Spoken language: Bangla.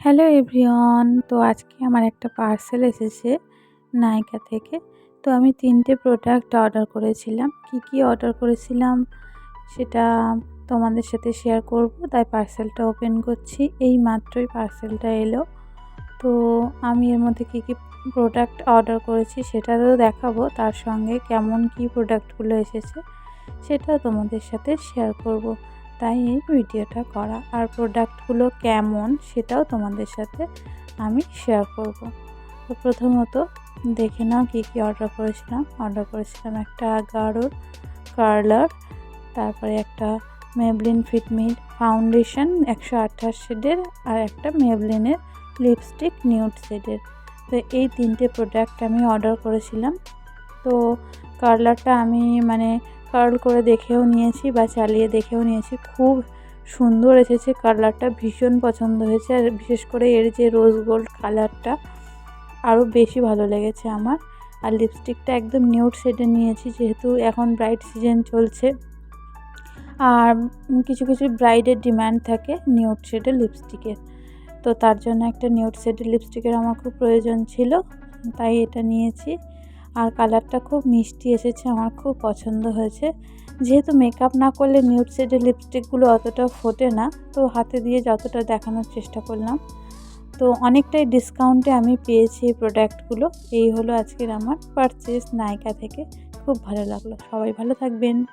হ্যালো এভরিওয়ান, তো আজকে আমার একটা পার্সেল এসেছে নায়িকা থেকে। তো আমি তিনটে প্রোডাক্ট অর্ডার করেছিলাম। কি কি অর্ডার করেছিলাম সেটা তোমাদের সাথে শেয়ার করব, তাই পার্সেলটা ওপেন করছি। এই মাত্রই পার্সেলটা এলো। তো আমি এর মধ্যে কী কী প্রোডাক্ট অর্ডার করেছি সেটা তো দেখাবো, তার সঙ্গে কেমন কি প্রোডাক্টগুলো এসেছে সেটাও তোমাদের সাথে শেয়ার করব। তাই এই ভিডিওটা করা আর প্রোডাক্টগুলো কেমন সেটাও তোমাদের সাথে আমি শেয়ার করব। তো প্রথমত দেখে নাও কী কী অর্ডার করেছিলাম। অর্ডার করেছিলাম একটা গাঢ়র কার্লার তারপরে একটা মেবলিন ফিটমিট ফাউন্ডেশন একশো আঠাশ শেডের আর একটা মেবলিনের লিপস্টিক নিউড শেডের তো এই তিনটে প্রোডাক্ট আমি অর্ডার করেছিলাম। তো কার্লারটা আমি মানে কার্ল করে দেখেও নিয়েছি বা চালিয়ে দেখেও নিয়েছি। খুব সুন্দর এসেছে কালারটা ভীষণ পছন্দ হয়েছে। আর বিশেষ করে এর যে রোজ গোল্ড কালারটা আরও বেশি ভালো লেগেছে আমার। আর লিপস্টিকটা একদম নিউট শেডে নিয়েছি, যেহেতু এখন ব্রাইট সিজন চলছে। আর কিছু কিছু ব্রাইডের ডিম্যান্ড থাকে নিউট শেডের লিপস্টিকের তো তার জন্য একটা নিউট শেডের লিপস্টিকের আমার খুব প্রয়োজন ছিল, তাই এটা নিয়েছি। আর কালারটা খুব মিষ্টি এসেছে, আমার খুব পছন্দ হয়েছে। যেহেতু মেকআপ না করলে নিউড শেডের লিপস্টিকগুলো অতটা ফোটে না, তো হাতে দিয়ে যতটা দেখানোর চেষ্টা করলাম। তো অনেকটাই ডিসকাউন্টে আমি পেয়েছি এই প্রোডাক্টগুলো এই হলো আজকের আমার পারচেস নায়িকা থেকে। খুব ভালো লাগল। সবাই ভালো থাকবেন।